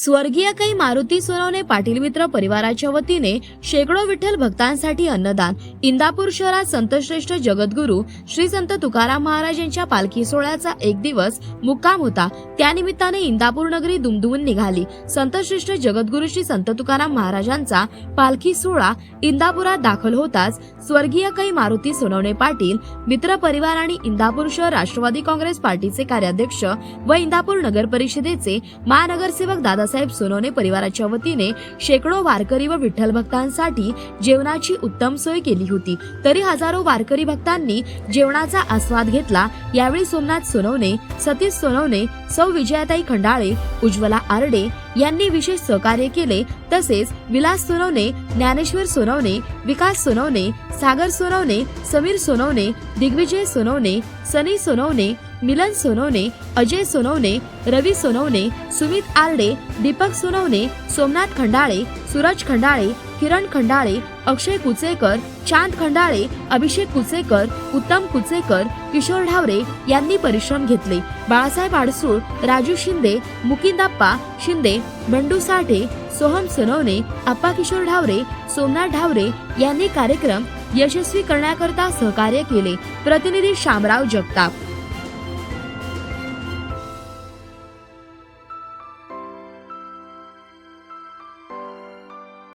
स्वर्गीय काही मारुती सोनवणे पाटील मित्र परिवाराच्या वतीने शेकडो विठ्ठल भक्तांसाठी अन्नदान. इंदापूर शहरात संतश्रेष्ठ जगद्गुरू श्री संत तुकाराम महाराज यांच्या पालखी सोहळ्याचा एक दिवस मुक्काम होता. त्यानिमित्ताने इंदापूर नगरी दुमदुमून निघाली. संतश्रेष्ठ जगद्गुरू श्री संत तुकाराम महाराजांचा पालखी सोहळा इंदापुरात दाखल होताच स्वर्गीय काही मारुती सोनवणे पाटील मित्र परिवार आणि इंदापूर शहर राष्ट्रवादी काँग्रेस पार्टीचे कार्याध्यक्ष व इंदापूर नगर परिषदेचे महानगरसेवक बाबासाहेब सोनवणे परिवाराच्या वतीने शेकडो वारकरी व विठ्ठल भक्तांसाठी जेवणाची उत्तम सोय केली होती. तरी हजारो वारकरी भक्तांनी जेवणाचा आस्वाद घेतला. यावेळी सोमनाथ सोनवणे सतीश सोनवणे सौ विजयाताई खंडाळे उज्ज्वला आरडे यांनी विशेष सहकार्य केले. तसेच विलास सोनवणे ज्ञानेश्वर सोनवणे विकास सोनवणे सागर सोनवणे समीर सोनवणे दिग्विजय सोनवणे सनी सोनवणे मिलन सोनवणे अजय सोनवणे रवी सोनवणे सुमित आरडे दीपक सोनवणे सोमनाथ खंडाळे सूरज खंडाळे किरण खंडाळे अक्षय कुचेकर चांद खंडाळे अभिषेक कुचेकर उत्तम कुचेकर किशोर ढावरे यांनी परिश्रम घेतले. बाळासाहेब आडसूळ राजू शिंदे मुकिंदाप्पा शिंदे बंडू साठे सोहम सोनवणे अप्पा किशोर ढावरे सोमनाथ ढावरे यांनी कार्यक्रम यशस्वी करण्याकरता सहकार्य केले. प्रतिनिधी शामराव जगताप.